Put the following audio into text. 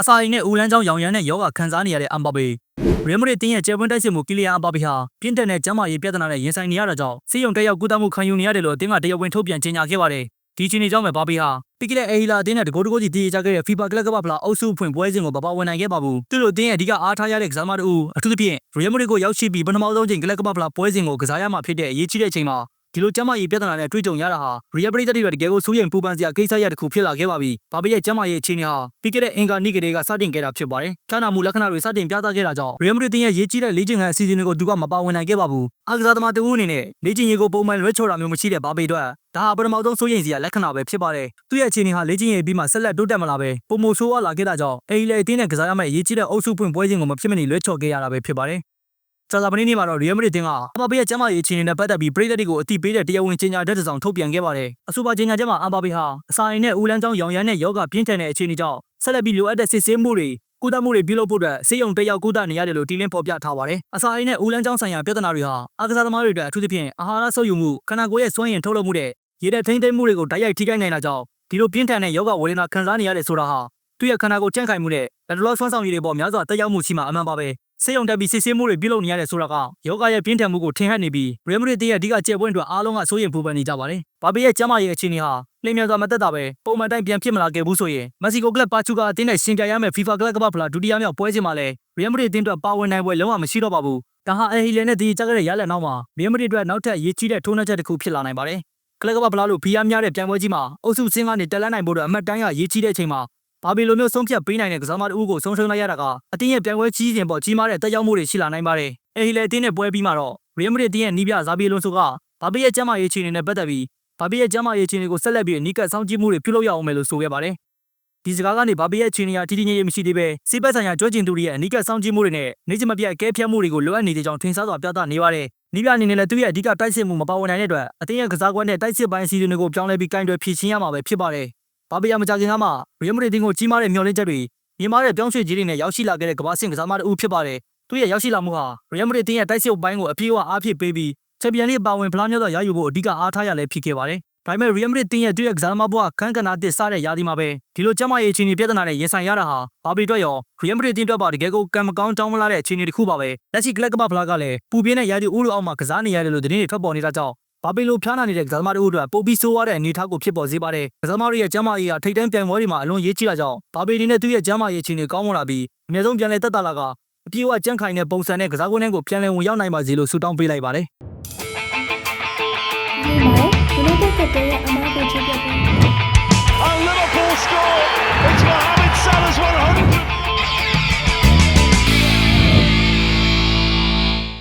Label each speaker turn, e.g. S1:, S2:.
S1: အစာအိမ်နဲ့ဦးလန်းချောင်းရောင်ရမ်းတဲ့ယောဂခံစားနေရတဲ့အမ်ဘာပေရီယယ်မဒရစ်တင်းရဲ့ကျဲပွန်းတိုက်စစ်မှုကီလီယန်အမ်ဘာပေဟာပြင်းထန်တဲ့ကျန်းမာရေးပြဿနာနဲ့ရင်ဆိုင်နေရတာကြောင့်စီးရုံတက်ရောက်ကုသမှုခံယူနေရတယ်လို့အသင်းကတရားဝင်ထုတ်ပြန်ကြေညာခဲ့ပါတယ်ဒီအချိန်ကြီးကြောင့်ပဲဘာပေဟာပြီးခဲ့တဲ့အေဟီလာအသင်းနဲ့တကိုးတကိုးကြီးတည်ကြခဲ့တဲ့ FIFA ကလပ်ကမ္ဘာဖလားအုပ်စုဖွင့်ပွဲစဉ်ကိုမပါဝင်နိုင်ခဲ့ပါဘူးသူတို့အသင်းရဲ့အဓိကအားထားရတဲ့ကစားမတူအထူးသဖြင့်ရီယယ်မဒရစ်ကိုရောက်ရှိပြီးပထမဆုံးချိန်ကလပ်ကမ္ဘာဖလားပွဲစဉ်ကိုကစားရမှာဖြစ်တဲ့အရေးကြီးတဲ့အချိန်မှာ ဒီလိုကျမ်းမာရေးပြဿနာနဲ့တွေ့ကြုံရတာဟာရီယယ်ပရိသတ်တွေတကယ်ကိုစိုးရိမ်ပူပန်စရာကိစ္စရပ်တစ်ခုဖြစ်လာခဲ့ပါပြီ။ဘာပေရဲ့ကျမ်းမာရေးအခြေအနေဟာပြီးခဲ့တဲ့အင်္ဂါနေ့ကလေးကစတင်ခဲ့တာဖြစ်ပါတယ်။ချာနာမှုလက္ခဏာတွေစတင်ပြသခဲ့တာကြောင့်ရီယယ်မဒရစ်တင်ရဲ့ရေးကြီးတဲ့လေ့ကျင့်ခန်းအစီအစဉ်တွေကိုသူကမပါဝင်နိုင်ခဲ့ပါဘူး။အားကစားသမားတဦးအနေနဲ့လေ့ကျင့်ရေးကိုပုံမှန်လွှဲချော်တာမျိုးမရှိတဲ့ဘာပေအတွက်ဒါဟာပထမဆုံးစိုးရိမ်စရာလက္ခဏာပဲဖြစ်ပါတယ်။သူ့ရဲ့အခြေအနေဟာလေ့ကျင့်ရေးပြီးမှဆက်လက်တိုးတက်မလာပဲပုံမိုဆိုးဝါလာခဲ့တာကြောင့်အေးလေအတင်းနဲ့ကစားရမယ့်ရေးကြီးတဲ့အုပ်စုပွင့်ပွဲစဉ်ကိုမဖြစ်မနေလွှဲချော်ခဲ့ရတာပဲဖြစ်ပါတယ်။ စာစာပနေနေ့မှာတော့ရီယယ်မဒရစ်တင်ကအမ်ဘာပေရဲ့ကျမ်းမာရေးအခြေအနေနဲ့ပတ်သက်ပြီးပြည်သက်တွေကိုအတိပေးတဲ့တရားဝင်ကြေညာတဲ့တစ်စောင်ထုတ်ပြန်ခဲ့ပါတယ်။အဆိုပါကြေညာချက်မှာအမ်ဘာပေဟာအစာအိမ်နဲ့ဦးလန်းချောင်းရောင်ရမ်းတဲ့ယောဂပြင်းထန်တဲ့အခြေအနေကြောင့်ဆက်လက်ပြီးလိုအပ်တဲ့စစ်ဆေးမှုတွေကုသမှုတွေပြုလုပ်ဖို့အတွက်စေယုံတက်ရောက်ကုသနေရတယ်လို့တီလင်းဖော်ပြထားပါတယ်။အစာအိမ်နဲ့ဦးလန်းချောင်းဆိုင်ရာပြဿနာတွေဟာအားကစားသမားတွေအတွက်အထူးသဖြင့်အာဟာရဆုပ်ယူမှုခန္ဓာကိုယ်ရဲ့စွမ်းရည်ထုတ်လုပ်မှုတဲ့ရေတဲ့ထိမ့်သိမ့်မှုတွေကိုတိုက်ရိုက်ထိခိုက်နိုင်တာကြောင့်ဒီလိုပြင်းထန်တဲ့ယောဂဝေဒနာခံစားနေရတယ်ဆိုတာဟာသူ့ရဲ့ခန္ဓာကိုယ်ကြန့်ခိုင်မှုနဲ့လက်တော်ဆွမ်းဆောင်ရည်တွေပေါ်များစွာတက်ရောက်မှုရှိမှအမှန်ပါပဲ။ စေယုံတက်ပြီးစစ်ဆေးမှုတွေပြုလုပ်နေရတယ်ဆိုတာကယောဂရဲ့ပြင်းထန်မှုကိုထင်ဟပ်နေပြီးရီယယ်မဒရစ်ရဲ့အဓိကကျဲပွဲအတွက်အားလုံးကစိုးရိမ်ပူပန်နေကြပါတယ်။ဘာပေရဲ့ကျမ်းမာရေးအခြေအနေဟာလျင်မြန်စွာမသက်တာပဲပုံမှန်တိုင်းပြန်ဖြစ်မလာခဲ့ဘူးဆိုရင်မက္ကဆီကိုကလပ်ပါချူကာအသင်းနဲ့ရှင်ပြိုင်ရမယ့် FIFA ကလပ်ကမ္ဘာဖလားဒုတိယမြောက်ပွဲစဉ်မှာလည်းရီယယ်မဒရစ်အသင်းအတွက်ပါဝင်နိုင်ပွဲလုံးဝမရှိတော့ပါဘူး။ဒါဟာအဟီလန်နဲ့ဒီကြခဲ့တဲ့ရလဒ်နောက်မှာရီယယ်မဒရစ်အတွက်နောက်ထပ်ရေးကြီးတဲ့ထိုးနှက်ချက်တစ်ခုဖြစ်လာနိုင်ပါတယ်။ကလပ်ကမ္ဘာဖလားလို့ဖိအားများတဲ့ပြိုင်ပွဲကြီးမှာအုပ်စုစင်းကနေတက်လန်းနိုင်ဖို့အတွက်အမတ်တိုင်းကရေးကြီးတဲ့အချိန်မှာ ဘာဘီလိုမျိုးဆုံးဖြတ်ပေးနိုင်တဲ့ကစားမတူကိုဆုံးရှုံးလိုက်ရတာကအတင်းရဲ့ပြိုင်ပွဲကြီးစဉ်ပေါ်ကြီးမားတဲ့တက်ရောက်မှုတွေရှိလာနိုင်ပါတယ်။အဲဒီလေအတင်းနဲ့ပွဲပြီးမှတော့ရီယယ်မဒရစ်တင်းရဲ့နီးပြဇာဘီလွန်ဆိုကဘာဘီရဲ့ကျမ်းမာရေးအခြေအနေနဲ့ပတ်သက်ပြီးဘာဘီရဲ့ကျမ်းမာရေးအခြေအနေကိုဆက်လက်ပြီးအနီးကပ်စောင့်ကြည့်မှုတွေပြုလုပ်ရအောင်မယ်လို့ဆိုခဲ့ပါတယ်။ဒီစကားကနေဘာဘီရဲ့အခြေအနေဟာတည်တည်ငြိမ်ငြိမ်မရှိသေးပဲစိပတ်ဆိုင်ရာကြွကျင်သူတွေရဲ့အနီးကပ်စောင့်ကြည့်မှုတွေနဲ့နေချင်မပြတ်အကဲဖြတ်မှုတွေကိုလိုအပ်နေတဲ့ကြောင်းထင်ရှားစွာပြသနေပါတယ်။နီးပြအနေနဲ့လည်းသူ့ရဲ့အဓိကတိုက်စစ်မှုမပါဝင်နိုင်တဲ့အတွက်အတင်းရဲ့ကစားကွက်နဲ့တိုက်စစ်ပိုင်းအစီအစဉ်တွေကိုပြောင်းလဲပြီးကင်တွယ်ဖြည့်ရှင်းရမှာပဲဖြစ်ပါတယ်။ ဘာဘီယာမကြခင်ကမှရီယယ်မဒရစ်တင်းကိုကြီးမားတဲ့မျှော်လင့်ချက်တွေမြင်မာတဲ့ပြောင်းရွှေ့ကြီးတွေနဲ့ရောက်ရှိလာခဲ့တဲ့ကမ္ဘာ့ဆင့်ကစားမတူဖြစ်ပါတယ်။သူ့ရဲ့ရောက်ရှိလာမှုဟာရီယယ်မဒရစ်တင်းရဲ့တိုက်စစ်ပိုင်းကိုအပြည့်အဝအားဖြည့်ပေးပြီးချန်ပီယံလိပါဝင်ဖလားမျိုးသောရယူဖို့အဓိကအားထားရလဲဖြစ်ခဲ့ပါတယ်။ဒါပေမဲ့ရီယယ်မဒရစ်တင်းရဲ့သူ့ရဲ့ကစားသမားဘဝခန်းကဏ္ဍတစ်စတဲ့ရာသီမှာပဲဒီလိုကျန်းမာရေးအခြေအနေပြဿနာနဲ့ရင်ဆိုင်ရတာဟာဘာဘီအတွက်ရောရီယယ်မဒရစ်တင်းအတွက်ပါတကယ်ကိုကံမကောင်းတောင်းမလာတဲ့အခြေအနေတစ်ခုပါပဲ။လက်ရှိကလပ်ကမ္ဘာဖလားကလည်းပူပြင်းတဲ့ရာသီဥတုအောက်မှာကစားနေရတယ်လို့သတင်းတွေထွက်ပေါ်နေတာကြောင့် ဘာပေလိုဖျားနာနေတဲ့ကစားသမားတို့အတွက်ပိုပြီးဆိုးရတဲ့အနေအထားကိုဖြစ်ပေါ်စေပါတယ်။ကစားသမားတွေရဲ့ကျန်းမာရေးဟာထိတ်တန့်ပြိုင်ပွဲတွေမှာအလွန်ရေးကြီးတာကြောင့်ဘာပေအနေနဲ့သူ့ရဲ့ကျန်းမာရေးအခြေအနေကောင်းမွန်လာပြီးအမြဲဆုံးပြန်လည်တက်တာလာကအပြေအဝကြန့်ခိုင်တဲ့ပုံစံနဲ့ကစားကွင်းထဲကိုပြန်လည်ဝင်ရောက်နိုင်ပါစေလို့ဆုတောင်းပေးလိုက်ပါတယ်။
S2: ဒီမှာ United ကတည်းကအမားကိုချပြပေး
S3: And Liverpool score. It's Mohamed Salah's